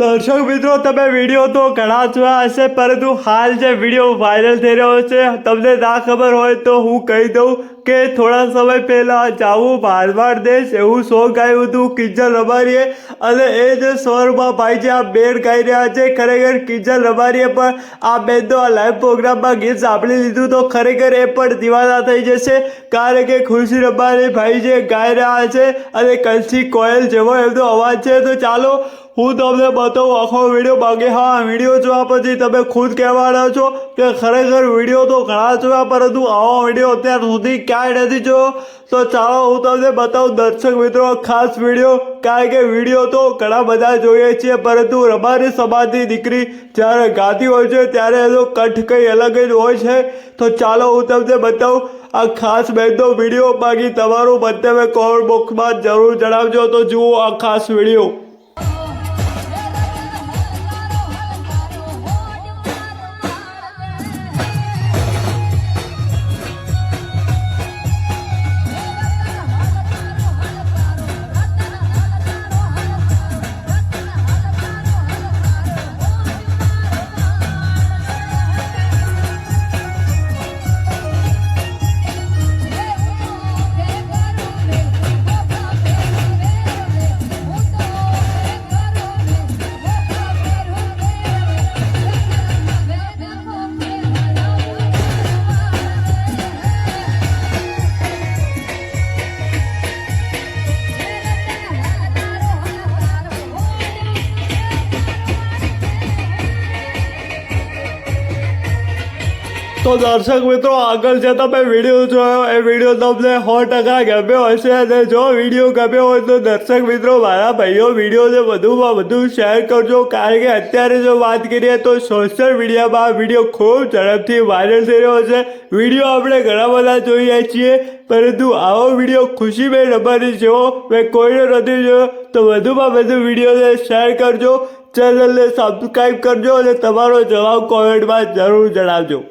દર્શક મિત્રો, તમે વીડિયો તો ઘણા જોયા હશે, પરંતુ હાલ જે વીડિયો વાયરલ થઈ રહ્યો છે, તમને ના ખબર હોય તો હું કહી દઉં કે થોડા સમય પહેલાં જાવું ભારવાર દેશ એવું સોંગ ગાયું હતું, કિંજલ રબારીએ. અને એ જે સ્વરમાં ભાઈ જે આ બેડ ગાઈ રહ્યા છે, ખરેખર કિંજલ રબારીએ પણ આ બેનનો આ લાઈવ પ્રોગ્રામમાં ગીત સાંભળી લીધું તો ખરેખર એ પણ દિવાના થઈ જશે. કારણ કે ખુશી રબારી ભાઈ જે ગાઈ રહ્યા છે અને કલસી કોયલ જેવો એમનો અવાજ છે. તો ચાલો હું તમને બતાવું, આખો વીડિયો બાકી. હા, વીડિયો જોવા પછી તમે ખુદ કહેવાના છો કે ખરેખર વીડિયો તો ઘણા જોયા, પરંતુ આવો વીડિયો અત્યાર સુધી ક્યાંય નથી જોયો. તો ચાલો, હું તમને બતાવું, દર્શક મિત્રો ખાસ વીડિયો. કારણ કે વીડિયો તો ઘણા બધા જોઈએ છીએ, પરંતુ રબારી સમાજની દીકરી જ્યારે ગાતી હોય છે, ત્યારે એનો કઠ કંઈ અલગ જ હોય છે. તો ચાલો, હું તમને બતાવું, આ ખાસ બેનનો વીડિયો બાકી. તમારું મંતવ્ય કોમેન્ટ બોક્સમાં જરૂર જણાવજો. તો જુઓ આ ખાસ વીડિયો. તો દર્શક મિત્રો, આગળ છે તમે વીડિયો જોયો. એ વીડિયો તમને સો ટકા ગમ્યો હશે અને જો વીડિયો ગમ્યો હોય તો દર્શક મિત્રો, મારા ભાઈઓ વિડીયોને વધુમાં વધુ શેર કરજો. કારણ કે અત્યારે જો વાત કરીએ તો સોશિયલ મીડિયામાં આ વીડિયો ખૂબ ઝડપથી વાયરલ થઈ રહ્યો છે. વીડિયો આપણે ઘણા બધા જોઈએ છીએ, પરંતુ આવો વીડિયો ખુશીભાઈ રબારી જેવો મેં કોઈને નથી જોયો. તો વધુમાં વધુ વિડીયોને શેર કરજો. ચેનલને સબસ્ક્રાઈબ કરજો અને તમારો જવાબ કોમેન્ટમાં જરૂર જણાવજો.